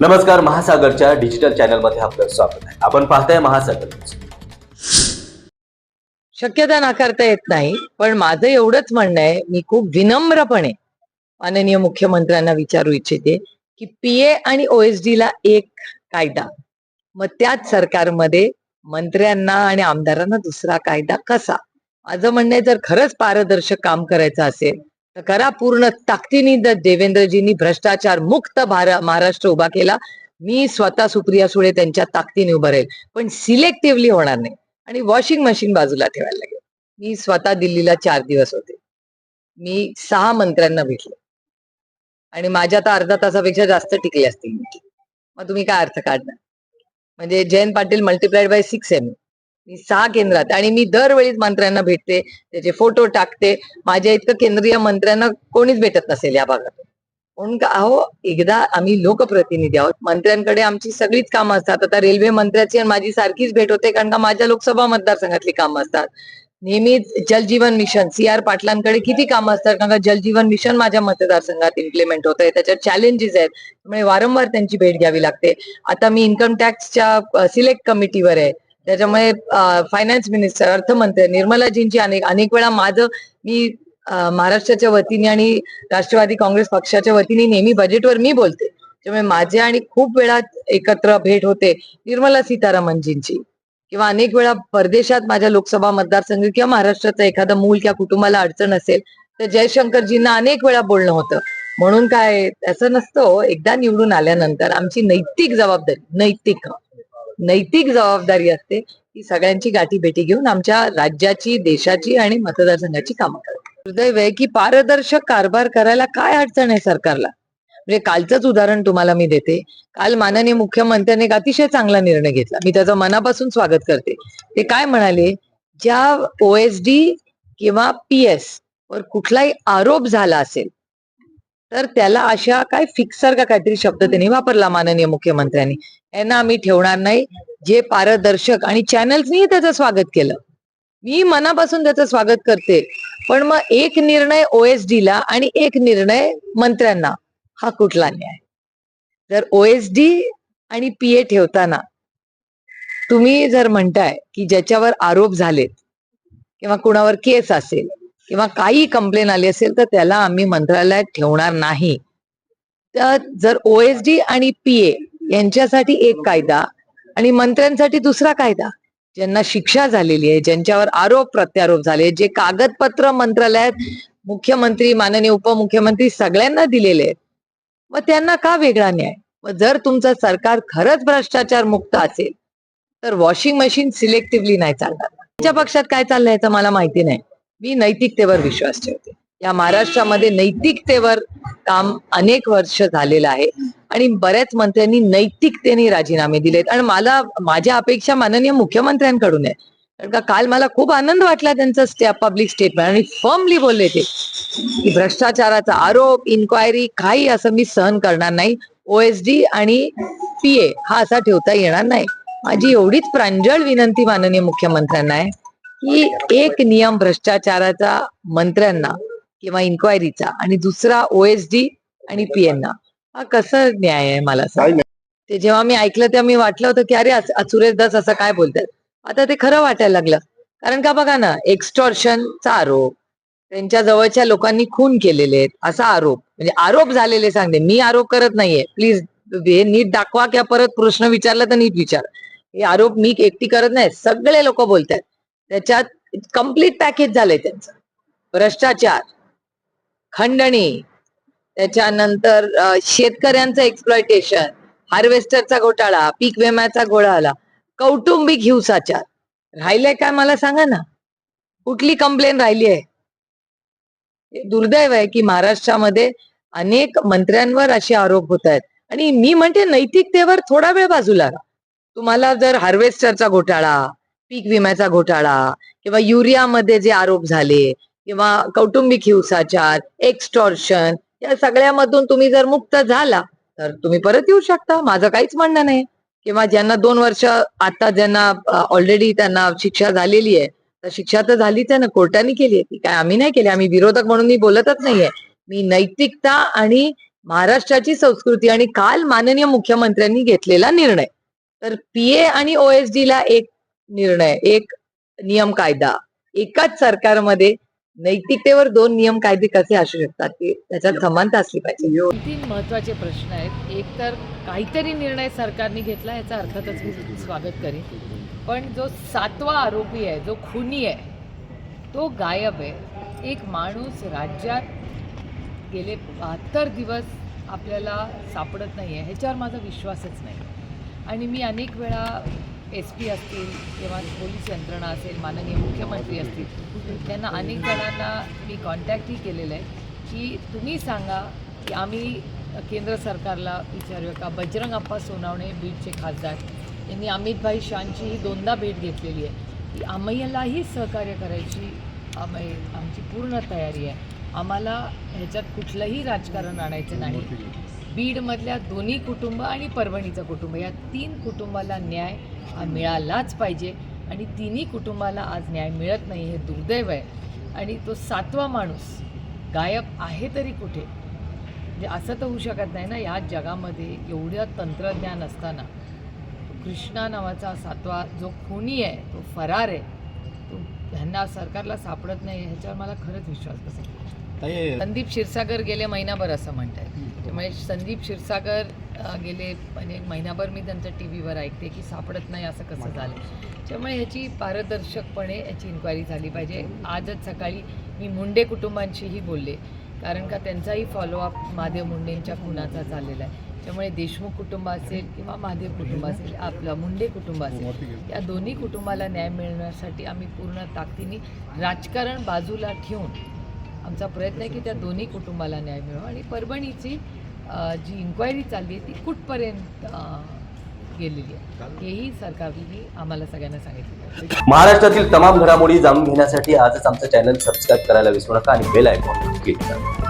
नमस्कार महासागरच्या डिजिटल चॅनलमध्ये आपलं स्वागत आहे. आपण पाहताय महासागर शक्यता नाकारता येत नाही पण माझं एवढंच म्हणणं आहे मी खूप विनम्रपणे माननीय मुख्यमंत्र्यांना विचारू इच्छिते की पीए आणि ओएसडी ला एक कायदा मग त्याच सरकारमध्ये मंत्र्यांना आणि आमदारांना दुसरा कायदा कसा? माझं म्हणणं आहे जर खरंच पारदर्शक काम करायचं असेल करा. पूर्ण ताकदीनी द देवेंद्रजींनी भ्रष्टाचार मुक्त भार- महाराष्ट्र उभा केला. मी स्वतः सुप्रिया सुळे त्यांच्या ताकदीने उभं राहील. पण सिलेक्टिव्हली होणार नाही. आणि वॉशिंग मशीन बाजूला ठेवायला लागेल. मी स्वतः दिल्लीला चार दिवस होते. मी सहा मंत्र्यांना भेटले. आणि माझ्या तर अर्धा तासापेक्षा जास्त टिकले असतील. मग तुम्ही काय अर्थ काढणार? म्हणजे Jayant Patil multiplied by six M मी सहा केंद्रात आणि मी दरवेळीच मंत्र्यांना भेटते त्याचे फोटो टाकते. माझ्या इतकं केंद्रीय मंत्र्यांना कोणीच भेटत नसेल या भागात. म्हणून का अहो एकदा आम्ही लोकप्रतिनिधी आहोत. मंत्र्यांकडे आमची सगळीच कामं असतात. आता रेल्वे मंत्र्याची आणि माझी सारखीच भेट होते कारण का माझ्या लोकसभा मतदारसंघातली कामं असतात. नेहमीच जलजीवन मिशन सी आर पाटलांकडे किती कामं असतात कारण का जलजीवन मिशन माझ्या मतदारसंघात इम्प्लिमेंट होत आहे त्याच्यात चॅलेंजेस आहेत. त्यामुळे वारंवार त्यांची भेट घ्यावी लागते. आता मी इन्कम टॅक्सच्या सिलेक्ट कमिटीवर आहे. त्याच्यामुळे फायनान्स मिनिस्टर अर्थमंत्री निर्मलाजींची अनेक अनेक वेळा माझं मी महाराष्ट्राच्या वतीने आणि राष्ट्रवादी काँग्रेस पक्षाच्या वतीने नेहमी बजेटवर मी बोलते. त्यामुळे माझे आणि खूप वेळा एकत्र भेट होते निर्मला सीतारामनजींची. किंवा अनेक वेळा परदेशात माझ्या लोकसभा मतदारसंघ किंवा महाराष्ट्राचं एखादं मूल किंवा कुटुंबाला अडचण असेल तर जयशंकरजींना अनेक वेळा बोलणं होतं. म्हणून काय असं नसतं हो, एकदा निवडून आल्यानंतर आमची नैतिक जबाबदारी नैतिक. नैतिक जबाबदारी असते की सगळ्यांची गाठी भेटी घेऊन आमच्या राज्याची देशाची आणि मतदारसंघाची कामं करतात हृदय आहे की पारदर्शक कारभार करायला काय अडचण आहे सरकारला? म्हणजे कालचंच उदाहरण तुम्हाला मी देते. काल माननीय मुख्यमंत्र्यांनी एक अतिशय चांगला निर्णय घेतला. मी त्याचं मनापासून स्वागत करते. ते काय म्हणाले? ज्या ओएसडी किंवा पी एस वर कुठलाही आरोप झाला असेल तर त्याला अशा काय फिक्सर काहीतरी शब्द त्यांनी वापरला माननीय मुख्यमंत्र्यांनी. यांना आम्ही ठेवणार नाही. जे पारदर्शक आणि चॅनल्सनी त्याचं स्वागत केलं. मी मनापासून त्याचं स्वागत करते. पण मग एक निर्णय ओएसडी ला आणि एक निर्णय मंत्र्यांना हा कुठला न्याय? जर ओएसडी आणि पीए ठेवताना तुम्ही जर म्हणताय की ज्याच्यावर आरोप झालेत किंवा कुणावर केस असेल किंवा काही कंप्लेन आली असेल तर त्याला आम्ही मंत्रालयात ठेवणार नाही. तर जर ओएसडी आणि पीए यांच्यासाठी एक कायदा आणि मंत्र्यांसाठी दुसरा कायदा ज्यांना शिक्षा झालेली आहे ज्यांच्यावर आरोप प्रत्यारोप झाले जे कागदपत्र मंत्रालयात मुख्यमंत्री माननीय उपमुख्यमंत्री सगळ्यांना दिलेले आहेत मग त्यांना का वेगळा न्याय? मग जर तुमचं सरकार खरंच भ्रष्टाचार मुक्त असेल तर वॉशिंग मशीन सिलेक्टिव्हली नाही चालणार. त्यांच्या पक्षात काय चाललंय याचं मला माहिती नाही. मी नैतिकतेवर विश्वास ठेवते. या महाराष्ट्रामध्ये नैतिकतेवर काम अनेक वर्ष झालेलं आहे. आणि बऱ्याच मंत्र्यांनी नैतिकतेने राजीनामे दिलेत. आणि मला माझ्या अपेक्षा माननीय मुख्यमंत्र्यांकडून आहे. कारण का काल मला खूप आनंद वाटला त्यांचं स्टे पब्लिक स्टेटमेंट आणि फर्मली बोलले ते की भ्रष्टाचाराचा आरोप इन्क्वायरी काही असं मी सहन करणार नाही. ओएसडी आणि पीए हा असा ठेवता येणार नाही. माझी एवढीच प्रांजळ विनंती माननीय मुख्यमंत्र्यांना आहे. की एक नियम भ्रष्टाचाराचा मंत्र्यांना किंवा इन्क्वायरीचा आणि दुसरा ओएसडी आणि पीएनना हा कसं न्याय आहे मला सांग? ते जेव्हा मी ऐकलं तेव्हा मी वाटलं होतं की अरे सुरेश दास असं काय बोलतात? आता ते खरं वाटायला लागलं. कारण का बघा ना एक्स्टॉर्शनचा आरोप त्यांच्या जवळच्या लोकांनी खून केलेले आहेत असा आरोप. म्हणजे आरोप झालेले सांगते मी आरोप करत नाहीये. प्लीज हे नीट दाखवा किंवा परत प्रश्न विचारला तर नीट विचार. हे आरोप मी एकटी करत नाही सगळे लोक बोलतात त्याच्यात कंप्लीट पॅकेज झालंय त्यांचं. भ्रष्टाचार खंडणी त्याच्यानंतर शेतकऱ्यांचं एक्सप्लॉयटेशन हार्वेस्टरचा घोटाळा पीक विम्याचा घोटाळा कौटुंबिक हिंसाचार. राहिलंय काय मला सांगा ना? कुठली कंप्लेन राहिली आहे? दुर्दैव आहे की महाराष्ट्रामध्ये अनेक मंत्र्यांवर असे आरोप होत आहेत. आणि मी म्हणते नैतिकतेवर थोडा वेळ बाजूला तुम्हाला जर हार्वेस्टरचा घोटाळा पीक विम्याचा घोटाळा किंवा युरियामध्ये जे आरोप झाले किंवा कौटुंबिक हिंसाचार एक्स्टॉर्शन या सगळ्यामधून तुम्ही जर मुक्त झाला तर तुम्ही परत येऊ शकता. माझं काहीच म्हणणं नाही. किंवा ज्यांना दोन वर्ष आता ज्यांना ऑलरेडी त्यांना शिक्षा झालेली आहे तर शिक्षा तर झालीच आहे ना. कोर्टाने केली आहे ती. काय आम्ही नाही केली. आम्ही विरोधक म्हणून मी बोलतच नाहीये. मी नैतिकता आणि महाराष्ट्राची संस्कृती आणि काल माननीय मुख्यमंत्र्यांनी घेतलेला निर्णय. तर पीए आणि ओएसडी ला एक निर्णय एक नियम कायदा. एकाच सरकारमध्ये नैतिकतेवर दोन नियम कायदे कसे असू शकतात ते त्याच्यात समानता असली पाहिजे. तीन महत्त्वाचे प्रश्न आहेत. एक तर काहीतरी निर्णय सरकारने घेतला याचा अर्थातच मी स्वागत करेन. पण जो सातवा आरोपी आहे जो खुनी आहे तो गायब आहे. एक माणूस राज्यात गेले बहात्तर दिवस आपल्याला सापडत नाही आहे ह्याच्यावर माझा विश्वासच नाही. आणि मी अनेक वेळा एस पी असतील किंवा पोलीस यंत्रणा असेल माननीय मुख्यमंत्री असतील त्यांना अनेक जणांना मी कॉन्टॅक्टही केलेलं आहे की तुम्ही सांगा की आम्ही केंद्र सरकारला विचारूया का? बजरंग अप्पा सोनावणे बीडचे खासदार. यांनी अमितभाई शांचीही दोनदा भेट घेतलेली आहे. की आम्हालाही सहकार्य करायची आम्ही आमची पूर्ण तयारी आहे. आम्हाला ह्याच्यात कुठलंही राजकारण आणायचं नाही. बीडमधल्या दोन्ही कुटुंब आणि परभणीचं कुटुंब. या तीन कुटुंबाला न्याय हा मिळालाच पाहिजे आणि तिन्ही कुटुंबाला आज न्याय मिळत नाही हे दुर्दैव आहे. आणि तो सातवा माणूस गायब आहे तरी कुठे? म्हणजे असं तर होऊ शकत नाही ना या जगामध्ये एवढं तंत्रज्ञान असताना. कृष्णा नावाचा सातवा जो खुनी आहे तो फरार आहे. तो ह्यांना सरकारला सापडत नाही ह्याच्यावर मला खरंच विश्वास बसेल. संदीप क्षीरसागर गेले महिनाभर असं म्हणतात त्यामुळे संदीप क्षीरसागर गेले म्हणजे महिनाभर मी त्यांचं टी व्हीवर ऐकते की सापडत नाही असं कसं झालं. त्यामुळे ह्याची पारदर्शकपणे याची इन्क्वायरी झाली पाहिजे. आजच सकाळी मी मुंडे कुटुंबांशीही बोलले. कारण का त्यांचाही फॉलोअप महादेव मुंडेंच्या खुनाचा झालेला आहे. त्यामुळे देशमुख कुटुंब असेल किंवा महादेव कुटुंब असेल आपलं मुंडे कुटुंब असेल या दोन्ही कुटुंबाला न्याय मिळण्यासाठी आम्ही पूर्ण ताकदीने राजकारण बाजूला ठेवून आमचा प्रयत्न आहे की त्या दोन्ही कुटुंबाला न्याय मिळो. आणि परभणीची जी इन्क्वायरी चालली आहे ती कुठपर्यंत गेलेली आहे? हेही सरकारने आम्हाला सगळ्यांना सांगितलं महाराष्ट्रातील तमाम घडामोडी जाणून घेण्यासाठी आजच आमचं चॅनल सबस्क्राईब करायला विसरू नका आणि बेल आयकॉन क्लिक करा.